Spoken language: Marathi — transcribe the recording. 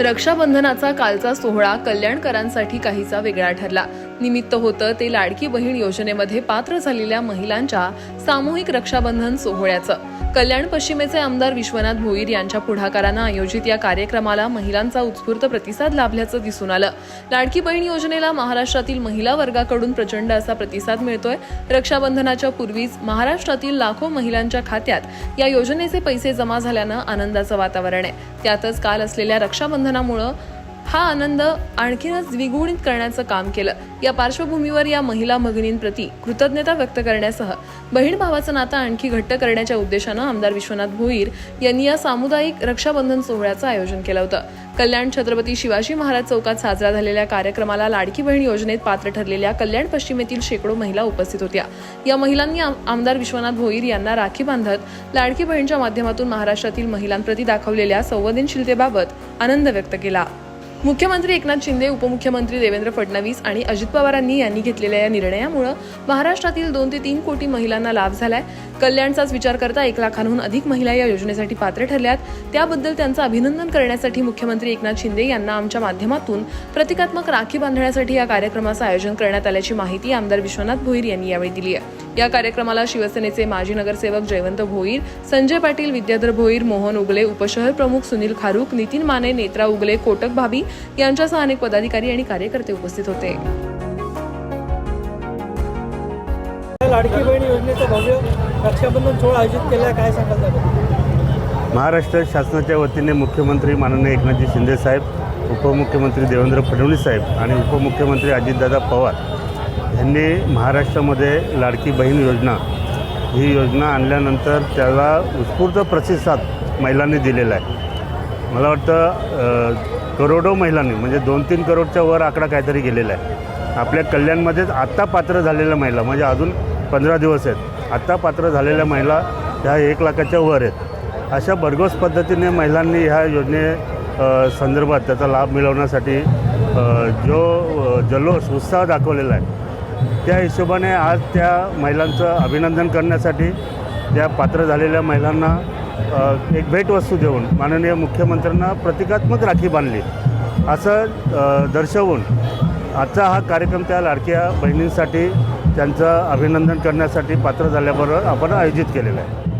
रक्षाबंधनाचा कालचा सोहळा कल्याणकरांसाठी काहीसा वेगळा ठरला. निमित्त होतं ते लाडकी बहीण योजनेमध्ये पात्र झालेल्या महिलांच्या सामूहिक रक्षाबंधन सोहळ्याचं. कल्याण पश्चिमेचे आमदार विश्वनाथ भोईर यांच्या पुढाकारानं आयोजित या कार्यक्रमाला महिलांचा उत्स्फूर्त प्रतिसाद लाभल्याचं दिसून आलं. लाडकी बहीण योजनेला महाराष्ट्रातील महिला वर्गाकडून प्रचंड असा प्रतिसाद मिळतोय. रक्षाबंधनाच्या पूर्वीच महाराष्ट्रातील लाखो महिलांच्या खात्यात या योजनेचे पैसे जमा झाल्यानं आनंदाचं वातावरण आहे. त्यातच काल असलेल्या रक्षाबंधनामुळं हा आनंद आणखीनच द्विगुणित करण्याचं काम केलं. या पार्श्वभूमीवर या महिला भगिनींप्रती कृतज्ञता व्यक्त करण्यासह बहीण भावाचं नातं आणखी घट्ट करण्याच्या उद्देशानं आमदार विश्वनाथ भोईर यांनी या सामुदायिक रक्षाबंधन सोहळ्याचं आयोजन केलं होतं. कल्याण छत्रपती शिवाजी महाराज चौकात साजरा झालेल्या कार्यक्रमाला लाडकी बहीण योजनेत पात्र ठरलेल्या कल्याण पश्चिमेतील शेकडो महिला उपस्थित होत्या. या महिलांनी आम- आमदार विश्वनाथ भोईर यांना राखी बांधत लाडकी बहीणच्या माध्यमातून महाराष्ट्रातील महिलांप्रती दाखवलेल्या संवेदनशीलतेबाबत आनंद व्यक्त केला. मुख्यमंत्री एकनाथ शिंदे उपमुख्यमंत्री देवेंद्र फडणवीस आणि अजित पवारांनी यांनी घेतलेल्या या निर्णयामुळे महाराष्ट्रातील दोन ते तीन कोटी महिलांना लाभ झालाय. कल्याणचाच विचार करता एक लाखांहून अधिक महिला या योजनेसाठी पात्र ठरल्यात. त्याबद्दल त्यांचं अभिनंदन करण्यासाठी मुख्यमंत्री एकनाथ शिंदे यांना आमच्या माध्यमातून प्रतिकात्मक राखी बांधण्यासाठी या कार्यक्रमाचं आयोजन करण्यात आल्याची माहिती आमदार विश्वनाथ भोईर यांनी यावेळी दिली आहे. या कार्यक्रमाला शिवसेनेचे माजी नगरसेवक जयवंत भोईर संजय पाटील विद्याधर भोईर मोहन उगले उपशहर प्रमुख सुनील खारूक नितीन माने नेत्रा उगले कोटक भाभी यांच्यासह अनेक पदाधिकारी आणि कार्यकर्ते उपस्थित होते. लाडकी बहीण योजनेचं भव्य रक्षाबंधन सोहळा आयोजित केला आहे काय सांगाल त्याबद्दल? महाराष्ट्र शासनाच्या वतीने मुख्यमंत्री माननीय एकनाथजी शिंदेसाहेब उपमुख्यमंत्री देवेंद्र फडणवीस साहेब आणि उपमुख्यमंत्री अजितदादा पवार ह्यांनी महाराष्ट्रामध्ये लाडकी बहीण योजना ही योजना आणल्यानंतर त्याला उत्स्फूर्त प्रतिसाद महिलांनी दिलेला आहे. मला वाटतं करोडो महिलांनी म्हणजे दोन तीन करोडच्या वर आकडा काहीतरी गेलेला आहे. आपल्या कल्याणमध्येच आत्ता पात्र झालेल्या महिला म्हणजे अजून पंधरा दिवस आहेत आत्ता पात्र झालेल्या महिला ह्या एक लाखाच्या वर आहेत. अशा भरघोस पद्धतीने महिलांनी ह्या योजने संदर्भात त्याचा लाभ मिळवण्यासाठी जो जल्लोष उत्साह दाखवलेला आहे त्या हिशोबाने आज त्या महिलांचं अभिनंदन करण्यासाठी त्या पात्र झालेल्या महिलांना एक भेटवस्तू देऊन माननीय मुख्यमंत्र्यांना प्रतिकात्मक राखी बांधली. असं दर्शवून आजचा हा कार्यक्रम त्या लाडक्या बहिणींसाठी त्यांचं अभिनंदन करण्यासाठी पात्र झाल्याबरोबर आपण आयोजित केलेला आहे.